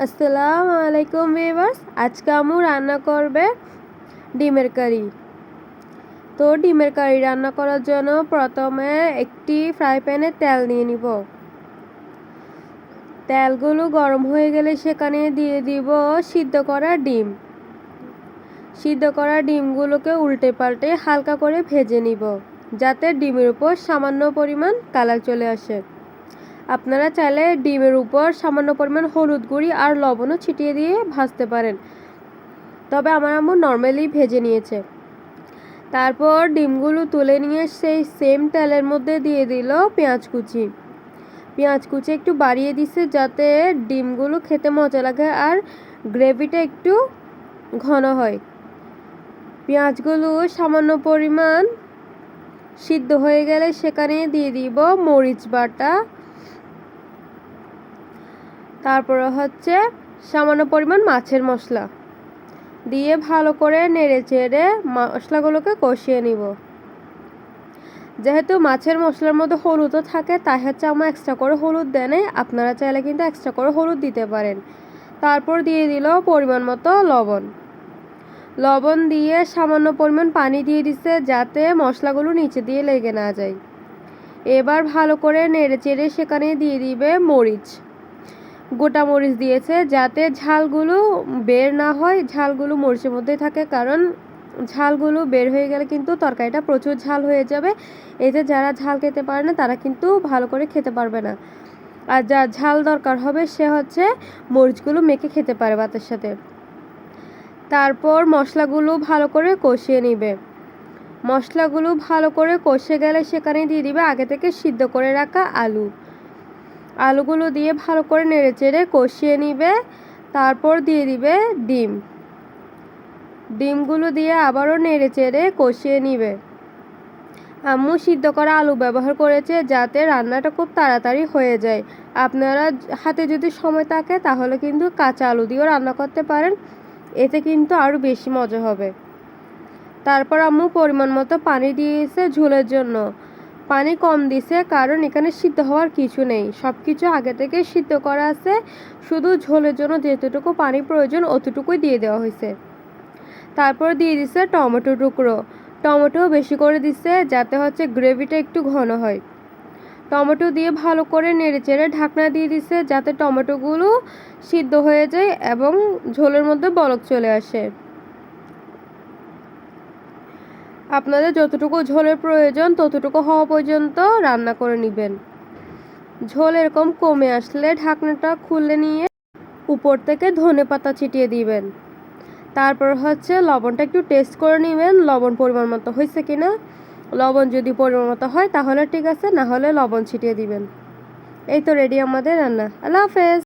আসসালামু আলাইকুম ভিউয়ার্স, আজকে আমু রান্না করবে ডিমের কারি। তো ডিমের কারি রান্না করার জন্য প্রথমে একটি ফ্রাই প্যানে তেল নিয়ে নিব। তেলগুলো গরম হয়ে গেলে সেখানে দিয়ে দিব সিদ্ধ করা ডিম। সিদ্ধ করা ডিমগুলোকে উল্টে পাল্টে হালকা করে ভেজে নিব, যাতে ডিমের উপর সামান্য পরিমাণ কালার চলে আসে। আপনারা চাইলে ডিমের উপর সামান্য পরিমাণ হলুদ গুঁড়ি আর লবণও ছিটিয়ে দিয়ে ভাজতে পারেন। তবে আমার আম্মু নর্মালি ভেজে নিয়েছে। তারপর ডিমগুলো তুলে নিয়ে সেই সেম তেলের মধ্যে দিয়ে দিল পেঁয়াজ কুচি। পেঁয়াজ কুচি একটু বাড়িয়ে দিছে যাতে ডিমগুলো খেতে মজা লাগে আর গ্রেভিটা একটু ঘন হয়। পেঁয়াজগুলো সামান্য পরিমাণ সিদ্ধ হয়ে গেলে সেখানে দিয়ে দিব মরিচ বাটা তারপরে হচ্ছে সামান্য পরিমাণ মাছের মশলা। দিয়ে ভালো করে নেড়ে চেড়ে মশলাগুলোকে কষিয়ে নিব। যেহেতু মাছের মশলার মধ্যে হলুদও থাকে, তাই হচ্ছে আমার এক্সট্রা করে হলুদ দেয় আপনারা চাইলে কিন্তু এক্সট্রা করে হলুদ দিতে পারেন। তারপর দিয়ে দিল পরিমাণ মতো লবণ। লবণ দিয়ে সামান্য পরিমাণ পানি দিয়ে দিচ্ছে যাতে মশলাগুলো নিচে দিয়ে লেগে না যায়। এবার ভালো করে নেড়ে চেড়ে সেখানে দিয়ে দিবে মরিচ। গোটা মরিচ দিয়েছে যাতে ঝালগুলো বের না হয়, ঝালগুলো মরিচের মধ্যেই থাকে, কারণ ঝালগুলো বের হয়ে গেলে কিন্তু তরকারিটা প্রচুর ঝাল হয়ে যাবে। এতে যারা ঝাল খেতে পারে না, তারা কিন্তু ভালো করে খেতে পারবে না। আর যা ঝাল দরকার হবে, সে হচ্ছে মরিচগুলো মেখে খেতে পারে ভাতের সাথে। তারপর মশলাগুলো ভালো করে কষিয়ে নিবে। মশলাগুলো ভালো করে কষে গেলে সেখানে দিয়ে দিবে আগে থেকে সিদ্ধ করে রাখা আলু। আলুগুলো দিয়ে ভালো করে নেড়ে চেড়ে কষিয়ে নিবে, তারপর দিয়ে দিবে ডিম। ডিমগুলো দিয়ে আবারও নেড়ে চেড়ে কষিয়ে নিবে। আম্মু সিদ্ধ করা আলু ব্যবহার করেছে যাতে রান্নাটা খুব তাড়াতাড়ি হয়ে যায়। আপনারা হাতে যদি সময় থাকে তাহলে কিন্তু কাঁচা আলু দিয়েও রান্না করতে পারেন, এতে কিন্তু আরও বেশি মজা হবে। তারপর আম্মু পরিমাণ মতো পানি দিয়েছে ঝোলের জন্য। পানি কম দিছে, কারণ এখানে সিদ্ধ হওয়ার কিছু নেই। সব কিছু আগে থেকে সিদ্ধ করা আছে। শুধু ঝোলের জন্য যেতটুকু পানি প্রয়োজন, অতটুকুই দিয়ে দেওয়া হয়েছে। তারপর দিয়ে দিছে টমেটো টুকরো। টমেটো বেশি করে দিচ্ছে যাতে হচ্ছে গ্রেভিটা একটু ঘন হয়। টমেটো দিয়ে ভালো করে নেড়ে চেড়ে ঢাকনা দিয়ে দিছে, যাতে টমেটোগুলো সিদ্ধ হয়ে যায় এবং ঝোলের মধ্যে বলক চলে আসে। আপনাদের যতটুকু ঝোলের প্রয়োজন, ততটুকু হওয়া পর্যন্ত রান্না করে নেবেন। ঝোল এরকম কমে আসলে ঢাকনাটা খুলে নিয়ে উপর থেকে ধনে পাতা ছিটিয়ে দিবেন। তারপর হচ্ছে লবণটা একটু টেস্ট করে নেবেন, লবণ পরিমাণ মতো হয়েছে কিনা। লবণ যদি পরিমাণ মতো হয় তাহলে ঠিক আছে, না হলে লবণ ছিটিয়ে দিবেন। এই তো রেডি আমাদের রান্না। আল্লাহ হাফেজ!